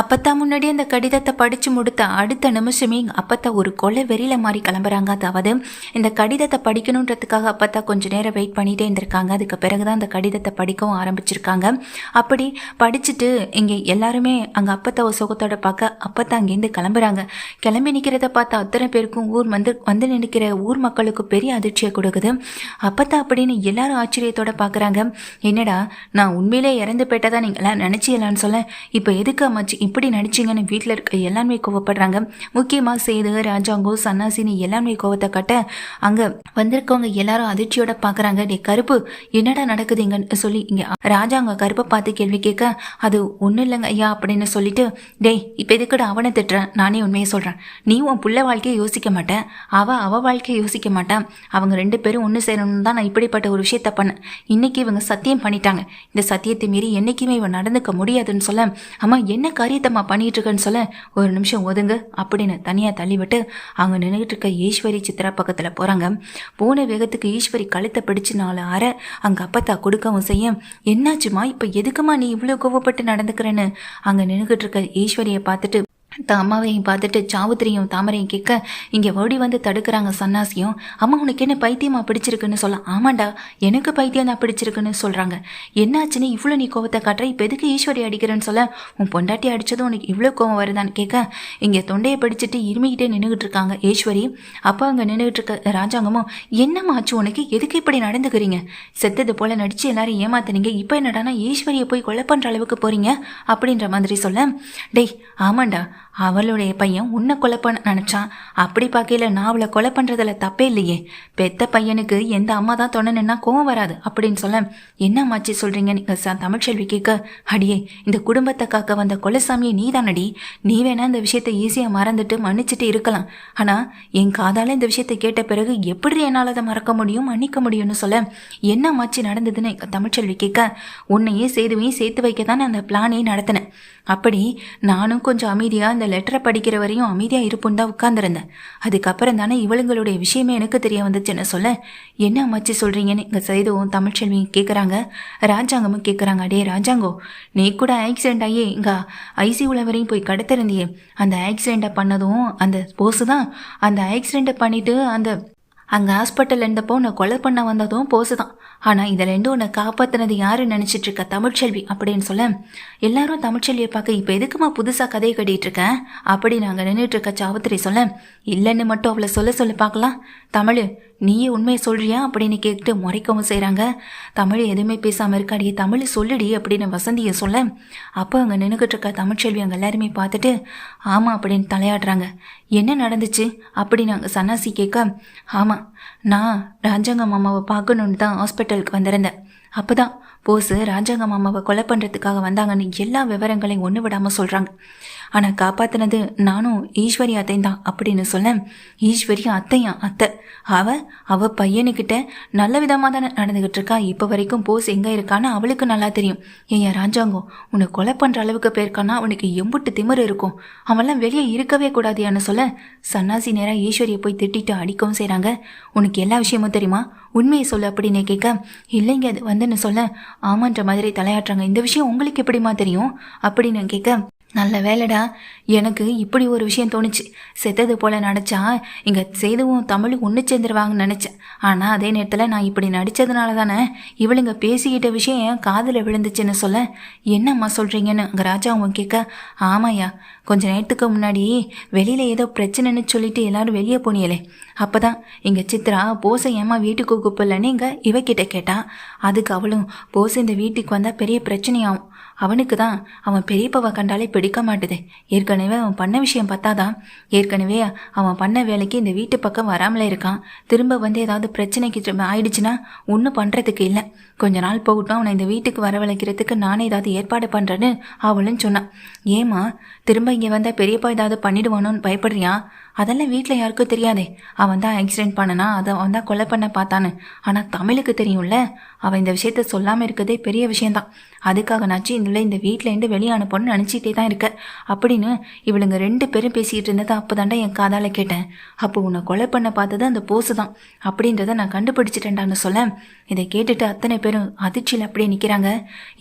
அப்பத்தா முன்னாடி அந்த கடிதத்தை படிச்சு முடித்த அடுத்த நிமிஷமே எங்க அப்பத்தா ஒரு கொலை வெறியில மாதிரி கிளம்புறாங்க. அதாவது இந்த கடிதத்தை படிக்கணுன்றதுக்காக அப்பத்தா கொஞ்ச நேரம் வெயிட் பண்ணிகிட்டே இருந்திருக்காங்க. அதுக்கு பிறகுதான் அந்த கடிதத்தை படிக்கவும் ஆரம்பிச்சிருக்காங்க. அப்படி படிச்சுட்டு இங்கே எல்லாருமே அங்கே அப்பத்தாவை சுகத்தோட பார்க்க அப்பத்தா அங்கேருந்து கிளம்புறாங்க. கிளம்பி நிற்கிறத பார்த்த அத்தனை பேருக்கும் ஊர் வந்து வந்து நிற்கிற ஊர் மக்களுக்கு பெரிய அதிர்ச்சியை கொடுக்குது. அப்பத்தா அப்படின்னு எல்லாரும் ஆச்சரியத்தோட பார்க்குறாங்க. என்னடா நான் உண்மையிலே இறந்து போயிட்டதா நீங்களாம் நினச்சியலான்னு சொல்ல இப்போ எதுக்கு அம்மாச்சி இப்படி நடிச்சிங்கன்னு வீட்டில் இருக்க எல்லாருமே கோவப்படுறாங்க. முக்கியமாக சேது ராஜாங்கோ சன்னாசினி எல்லாருமே கோவத்தை கட்ட அங்கே வந்திருக்கவங்க எல்லாரும் அதிர்ச்சியோட பார்க்குறாங்க டே கருப்பு என்னடா நடக்குதுங்கன்னு சொல்லி இங்கே ராஜாங்க கருப்பை பார்த்து கேள்வி கேட்க அது ஒன்றும் இல்லைங்க ஐயா அப்படின்னு சொல்லிட்டு டேய் இப்போ எதுக்குடா அவனை திட்டுறேன் நானே உண்மையை சொல்கிறேன் நீ உன் பிள்ளை வாழ்க்கையை யோசிக்க மாட்டேன் அவள் அவ வாழ்க்கையை யோசிக்க மாட்டான் அவங்க ரெண்டு பேரும் ஒன்று சேரணும்னு தான் நான் இப்படிப்பட்ட ஒரு விஷயத்த பண்ணேன். இன்னைக்கு இவங்க சத்தியம் பண்ணிட்டாங்க. இந்த சத்தியத்தை மீறி என்னைக்குமே இவன் நடந்துக்க முடியாதுன்னு சொல்ல அம்மா என்ன காரியத்தம்மா பண்ணிட்டு இருக்கேன்னு சொல்ல ஒரு நிமிஷம் ஒதுங்க அப்படின்னு தனியாக தள்ளிவிட்டு அங்கே நின்றுட்டு இருக்க ஈஸ்வரி சித்ரா பக்கத்தில் போகிறாங்க போன வேகத்துக்கு ஈஸ்வரி கழுத்தை பிடிச்சு நாலு அங்கே அப்பத்தா கொடுக்கவும் செய்ய என்னாச்சுமா? இப்போ எதுக்குமா நீ இவ்வளோ கோவப்பட்டு நடந்துக்கிறேன்னு? அங்கே நின்றுக்கிட்டு இருக்க ஈஸ்வரியை பார்த்துட்டு அம்மாவையும் பார்த்துட்டு சாவுத்திரியும் தாமரையும் கேட்க இங்கே ஓடி வந்து தடுக்கிறாங்க சன்னாசியும். அம்மா உனக்கு என்ன பைத்தியமா பிடிச்சிருக்குன்னு சொல்ல ஆமாண்டா எனக்கு பைத்தியம் தான் பிடிச்சிருக்குன்னு சொல்கிறாங்க என்னாச்சுன்னு இவ்வளோ நீ கோவத்தை காட்டுற இப்போ எதுக்கு ஈஸ்வரி அடிக்கிறேன்னு சொல்ல? உன் பொண்டாட்டி அடித்ததும் உனக்கு இவ்வளோ கோவம் வருதான்னு கேட்க இங்கே தொண்டையை பிடிச்சிட்டு இருமிக்கிட்டே நின்றுக்கிட்டு இருக்காங்க ஈஸ்வரி. அப்போ அங்கே நின்றுகிட்டு இருக்க ராஜாங்கமும் என்னம்மா ஆச்சு உனக்கு? எதுக்கு இப்படி நடந்துக்கிறீங்க? செத்தது போல நடிச்சு எல்லாரும் ஏமாத்துனீங்க. இப்போ என்னடானா ஈஸ்வரியை போய் கொலை பண்ணுற அளவுக்கு போகிறீங்க அப்படின்ற மாதிரி சொல்ல டேய் ஆமாண்டா அவளுடைய பையன் உன்னை கொலை பண்ண நினச்சான். அப்படி பார்க்கையில நான் அவளை கொலை பண்ணுறதுல தப்பே இல்லையே. பெத்த பையனுக்கு எந்த அம்மா தான் தொண்ணனா கோவம் வராது அப்படின்னு சொல்ல என்ன மாச்சி சொல்கிறீங்க நீங்கள் ச தமிழ்ச்செல்வி கேட்க அடியே இந்த குடும்பத்தை காக்க வந்த கொலைசாமியை நீ தானடி நீ வேணா இந்த விஷயத்தை ஈஸியாக மறந்துட்டு மன்னிச்சிட்டு இருக்கலாம். ஆனால் என் காதால இந்த விஷயத்தை கேட்ட பிறகு எப்படி என்னால் அதை மறக்க முடியும் மன்னிக்க முடியும்னு சொல்ல என்ன மாச்சி நடந்ததுன்னு எங்க தமிழ்ச்செல்வி கேட்க உன்னையே சேதுவையும் சேர்த்து வைக்க தான் அந்த பிளானே நடத்தினேன். அப்படி நானும் கொஞ்சம் அமைதியாக அந்த லெட்டரை படிக்கிற வரையும் அமைதியாக இருப்புன்னு தான் உட்காந்துருந்தேன் அதுக்கப்புறம் தானே இவளுங்களுடைய விஷயமே எனக்கு தெரிய வந்துச்சுன்னு சொல்ல என்ன அம்மாச்சி சொல்கிறீங்கன்னு இங்கே சைதுவும் தமிழ்ச்செல்வியும் கேட்குறாங்க ராஜாங்கமும் கேட்குறாங்க அடே ராஜாங்கோ நீ கூட ஆக்சிடென்ட் ஆகி இங்கே ஐசியூவில் வரையும் போய் கடத்திருந்தியே. அந்த ஆக்சிடெண்ட்டை பண்ணதும் அந்த போஸு தான். அந்த ஆக்சிடெண்ட்டை பண்ணிவிட்டு அந்த அங்கே ஹாஸ்பிட்டல் இருந்தப்போ உன்னை கொலை பண்ண வந்ததும் போசு தான். ஆனால் இதிலேருந்து உன்னை காப்பாற்றினது யாருன்னு நினச்சிட்டு இருக்க? தமிழ்ச்செல்வி அப்படின்னு சொல்ல எல்லாரும் தமிழ்ச்செல்வியை பார்க்க இப்போ எதுக்குமா புதுசாக கதையை கட்டிகிட்டு இருக்கேன் அப்படி நாங்கள் நின்றுட்டு இருக்க சாவத்திரி சொல்ல இல்லைன்னு மட்டும் அவளை சொல்ல சொல்ல பார்க்கலாம். தமிழ் நீயே உண்மையை சொல்றியா அப்படின்னு கேட்டு முறைக்கவும் செய்கிறாங்க தமிழ் எதுவுமே பேசாமல் இருக்காடி தமிழ் சொல்லுடி அப்படின்னு வசந்தியை சொல்ல அப்போ அங்கே நின்றுக்கிட்டு இருக்க தமிழ்ச்செல்வி அங்கே எல்லாருமே பார்த்துட்டு ஆமாம் அப்படின்னு தலையாடுறாங்க என்ன நடந்துச்சு அப்படின்னு அங்கே சன்னாசி கேட்க ஆமாம் நான் ராஜாங்க மாமாவை பார்க்கணுன்னு தான் ஹாஸ்பிட்டலுக்கு வந்திருந்தேன். அப்போ தான் போஸு ராஜாங்க மாமாவை கொலை பண்ணுறதுக்காக வந்தாங்கன்னு எல்லா விவரங்களையும் ஒன்று விடாமல் சொல்கிறாங்க ஆனால் காப்பாத்தினது நானும் ஈஸ்வரி அத்தை தான் அப்படின்னு சொல்ல ஈஸ்வரி அத்தையா அத்தை? அவ அவ பையனுக்கிட்ட நல்ல விதமாக தானே நடந்துக்கிட்டு இருக்கா. இப்போ வரைக்கும் போஸ் எங்கே இருக்கான்னு அவளுக்கு நல்லா தெரியும். ஏன் ராஜாங்கம் உன்னை கொலை பண்ணுற அளவுக்கு போயிருக்கானா அவனுக்கு எம்புட்டு திமிரு இருக்கும். அவன்லாம் வெளியே இருக்கவே கூடாதியான்னு சொல்ல சன்னாசி நேராக ஈஸ்வரியை போய் திட்டிட்டு அடிக்கவும் செய்கிறாங்க உனக்கு எல்லா விஷயமும் தெரியுமா? உண்மையை சொல்லு அப்படின்னு கேட்க இல்லைங்க அது வந்துன்னு சொல்ல ஆமான்ற மாதிரி தலையாட்டுறாங்க. இந்த விஷயம் உங்களுக்கு எப்படிமா தெரியும்? அப்படின்னு கேட்க நல்ல வேலைடா. எனக்கு இப்படி ஒரு விஷயம் தோணுச்சு. செத்தது போல நடிச்சா இங்கே செய்தவும் தமிழும் ஒன்று சேர்ந்துருவாங்கன்னு நினச்சேன். ஆனால் அதே நேரத்தில் நான் இப்படி நடித்ததுனால தானே இவளுங்க பேசிக்கிட்ட விஷயம் என் காதில் விழுந்துச்சுன்னு சொல்ல என்னம்மா சொல்கிறீங்கன்னு அங்கே ராஜாவும் கேட்க ஆமாய்யா. கொஞ்ச நேரத்துக்கு முன்னாடி வெளியில் ஏதோ பிரச்சனைன்னு சொல்லிட்டு எல்லாரும் வெளியே போனியலே அப்போ தான் இங்கே சித்ரா போசை ஏமா வீட்டுக்கு கூப்பிடலன்னு இங்கே இவகிட்ட கேட்டா. அதுக்கு அவளும் போஸ் இந்த வீட்டுக்கு வந்தால் பெரிய பிரச்சனையாகும். அவனுக்கு தான் அவன் பெரியப்பாவை கண்டாலே பிடிக்க மாட்டுது. ஏற்கனவே அவன் பண்ண விஷயம் பார்த்தாதான் ஏற்கனவே அவன் பண்ண வேலைக்கு இந்த வீட்டு பக்கம் வராமலே இருக்கான். திரும்ப வந்து ஏதாவது பிரச்சனைக்கு ஆயிடுச்சுன்னா ஒன்றும் பண்ணுறதுக்கு இல்லை. கொஞ்ச நாள் போகட்டும் அவனை இந்த வீட்டுக்கு வரவழைக்கிறதுக்கு நானே ஏதாவது ஏற்பாடு பண்ணுறேன்னு அவளும் சொன்னான் ஏமா திரும்ப இங்கே வந்தால் பெரியப்பா ஏதாவது பண்ணிடுவானோன்னு பயப்படுறியா? அதெல்லாம் வீட்டில் யாருக்கும் தெரியாதே. அவன் தான் ஆக்சிடென்ட் பண்ணனா அதை அவன் தான் கொலை பண்ண பார்த்தான்னு. ஆனால் தமிழுக்கு தெரியும்ல அவன் இந்த விஷயத்த சொல்லாமல் இருக்கிறதே பெரிய விஷயந்தான் அதுக்காக நாச்சு இந்த இந்த வீட்டிலேருந்து வெளியே அனுப்பணும்னு நினச்சிக்கிட்டே தான் இருக்க அப்படின்னு இவளுங்க ரெண்டு பேரும் பேசிக்கிட்டு இருந்ததை அப்போ தாண்டா என் காதால் கேட்டேன். அப்போ உன்னை கொலை பண்ண பார்த்தது அந்த போஸு தான். அப்படின்றத நான் கண்டுபிடிச்சிட்டேன்டான்னு சொல்ல. இதை கேட்டுட்டு அத்தனை பேரும் அதிர்ச்சியில் அப்படியே நிற்கிறாங்க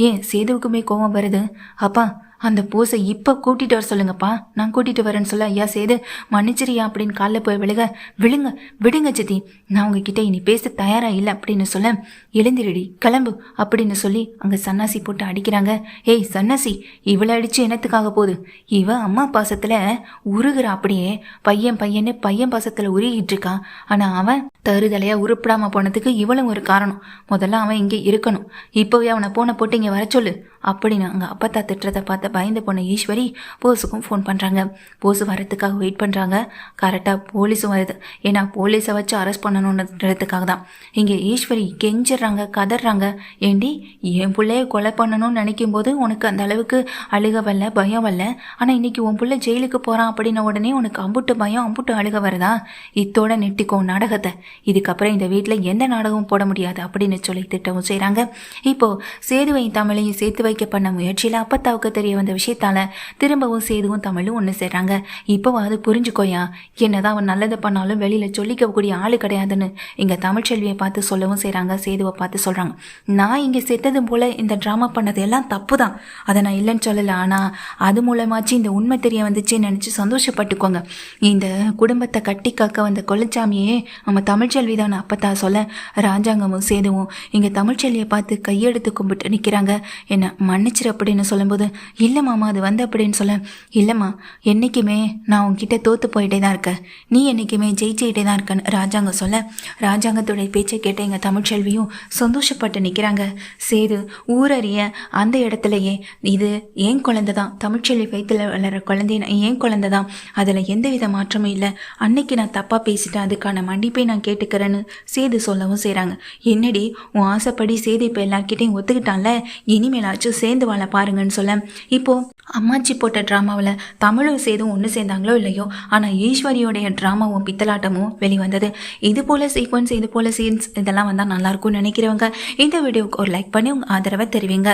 ஏன் சேதுவுக்குமே கோவம் வருது? அப்பா அந்த பூசை இப்போ கூட்டிட்டு வர சொல்லுங்கப்பா. நான் கூட்டிட்டு வரேன்னு சொல்ல ஐயா சேது மன்னிச்சிரியா அப்படின்னு காலில் போய் விழுக. விழுங்க விடுங்க சித்தி. நான் உங்ககிட்ட இனி பேச தயாரா இல்லை அப்படின்னு சொல்ல எழுந்திரடி கிளம்பு அப்படின்னு சொல்லி அங்கே சன்னாசி போட்டு அடிக்கிறாங்க. ஏய் சன்னாசி இவளை அடிச்சு என்னத்துக்காக போகுது? இவ அம்மா பாசத்தில் உருகிற அப்படியே. பையன் பையன்னு பையன் பாசத்தில் உருகிட்டு இருக்கான் ஆனால் அவன் தருதலையா உருப்பிடாம போனதுக்கு இவளும் ஒரு காரணம். முதல்ல அவன் இங்கே இருக்கணும். இப்போவே அவனை போன போட்டு இங்கே வர சொல்லு. அப்படின்னு அங்கே அப்பத்தா திட்டுறதை பார்த்து பயந்து போன ஈஸ்வரி போஸுக்கும் ஃபோன் பண்ணுறாங்க போஸ் வரத்துக்காக வெயிட் பண்ணுறாங்க கரெக்டாக போலீஸும் வருது. ஏன்னா போலீஸை வச்சு அரெஸ்ட் பண்ணணுன்றதுக்காக தான். இங்கே ஈஸ்வரி கெஞ்சிடுறாங்க கதறாங்க. ஏண்டி என் பிள்ளைய கொலை பண்ணணும்னு நினைக்கும் போது உனக்கு அந்த அளவுக்கு அழுக வரல பயம் வரல? ஆனால் இன்னைக்கு உன் பிள்ளை ஜெயிலுக்கு போகிறான் அப்படின்ன உடனே உனக்கு அம்புட்டு பயம் அம்புட்டு அழுக வருதா? இத்தோட நெட்டிக்கோ நாடகத்தை. இதுக்கப்புறம் இந்த வீட்டில் எந்த நாடகமும் போட முடியாது அப்படின்னு சொல்லி திட்டமும் செய்கிறாங்க இப்போ சேதுவை தமிழையும் சேர்த்து வைக்க பண்ண முயற்சியில் அப்பத்தாவுக்கு தெரிய வந்த விஷயத்தால திரும்பவும் சேதுவும் தமிழும் ஒன்று சேர்றாங்க. இப்போவாது புரிஞ்சுக்கோயா என்னதான் அவன் நல்லது பண்ணாலும் வெளியில் சொல்லிக்கக்கூடிய ஆள் கிடையாதுன்னு இங்கே தமிழ்ச்செல்வியை பார்த்து சொல்லவும் செய்கிறாங்க சேதுவை பார்த்து சொல்கிறாங்க நான் இங்கே செத்தது போல் இந்த ட்ராமா பண்ணது எல்லாம் தப்பு தான் அதை நான் இல்லைன்னு சொல்லலை. ஆனால் அது மூலமாச்சு இந்த உண்மை தெரிய வந்துச்சுன்னு நினச்சி சந்தோஷப்பட்டுக்கோங்க. இந்த குடும்பத்தை கட்டி காக்க வந்த கொள்ளச்சாமியே நம்ம தமிழ்ச்செல்வி தான் அப்பத்தா சொல்ல? ராஜாங்கமும் சேதுவும் இங்கே தமிழ்ச்செல்வியை பார்த்து கையெடுத்து கும்பிட்டு நிற்கிறாங்க என்ன மன்னிச்சிரு அப்படின்னு சொல்லும்போது இல்லை மாமா அது வந்து அப்படின்னு சொல்ல இல்லைம்மா என்றைக்குமே நான் உன்கிட்ட தோத்து போயிட்டே தான் இருக்கேன். நீ என்றைக்குமே ஜெயிச்சுக்கிட்டே தான் இருக்கேன்னு ராஜாங்கம் சொல்ல ராஜாங்கத்துடைய பேச்சை கேட்ட எங்கள் தமிழ்ச்செல்வியும் சந்தோஷப்பட்டு நிற்கிறாங்க சேது ஊரறிய அந்த இடத்துலையே இது ஏன் குழந்தை தான். தமிழ்ச்செல்வி வயிற்றுல வளர குழந்தை ஏன் குழந்தை தான். அதில் எந்தவித மாற்றமும் இல்லை. அன்னைக்கு நான் தப்பாக பேசிட்டேன் அதுக்கான மன்னிப்பை நான் கேட்டுக்கிறேன்னு சேது சொல்லவும் செய்கிறாங்க என்னடி உன் ஆசைப்படி சேது இப்போ எல்லார்கிட்டையும் ஒத்துக்கிட்டான்ல? இனிமேலாச்சும் சேர்ந்து வாழ பாருங்கன்னு சொல்ல. இப்போ அம்மாச்சி போட்ட ட்ராமாவில் தமிழும் சேதும் ஒன்று சேர்ந்தாங்களோ இல்லையோ? ஆனால் ஈஸ்வரியோடைய ட்ராமாவும் பித்தலாட்டமும் வெளிவந்தது. இது போல சீக்வன்ஸ் இது போல சீன்ஸ் இதெல்லாம் வந்தால் நல்லாயிருக்கும்னு நினைக்கிறவங்க இந்த வீடியோவுக்கு ஒரு லைக் பண்ணி உங்கள் ஆதரவை தெரிவிங்க.